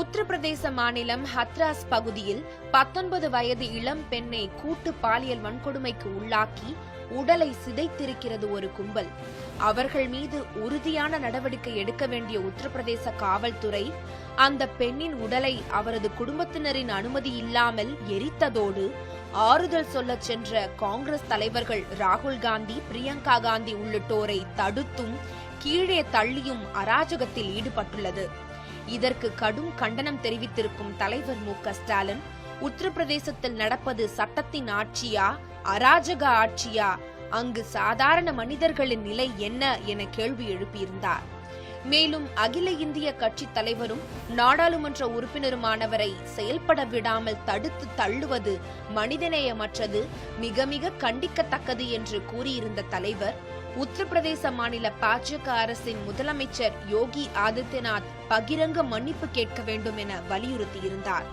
உத்தரப்பிரதேச மாநிலம் ஹத்ராஸ் பகுதியில் பத்தொன்பது வயது இளம் பெண்ணை கூட்டு பாலியல் வன்கொடுமைக்கு உள்ளாக்கி உடலை சிதைத்திருக்கிறது ஒரு கும்பல். அவர்கள் மீது உறுதியான நடவடிக்கை எடுக்க வேண்டிய உத்தரப்பிரதேச காவல்துறை அந்த பெண்ணின் உடலை அவரது குடும்பத்தினரின் அனுமதி இல்லாமல் எரித்ததோடு ஆறுதல் சொல்லச் சென்ற காங்கிரஸ் தலைவர்கள் ராகுல் காந்தி பிரியங்கா காந்தி உள்ளிட்டோரை தடுத்தும் கீழே தள்ளியும் அராஜகத்தில் ஈடுபட்டுள்ளது. இதற்கு கடும் கண்டனம் தெரிவித்திருக்கும் தலைவர் மு க ஸ்டாலின் உத்தரப்பிரதேசத்தில் நடப்பது சட்டத்தின் ஆட்சியா அராஜக ஆட்சியா? அங்கு சாதாரண மனிதர்களின் நிலை என்ன என கேள்வி எழுப்பியிருந்தார். மேலும் அகில இந்திய கட்சி தலைவரும் நாடாளுமன்ற உறுப்பினருமானவரை செயல்பட விடாமல் தடுத்து தள்ளுவது மனிதநேயமற்றது மிக மிக கண்டிக்கத்தக்கது என்று கூறியிருந்த தலைவர் உத்தரப்பிரதேச மாநில பாஜக அரசின் முதலமைச்சர் யோகி ஆதித்யநாத் பகிரங்க மன்னிப்பு கேட்க வேண்டும் என வலியுறுத்தியிருந்தார்.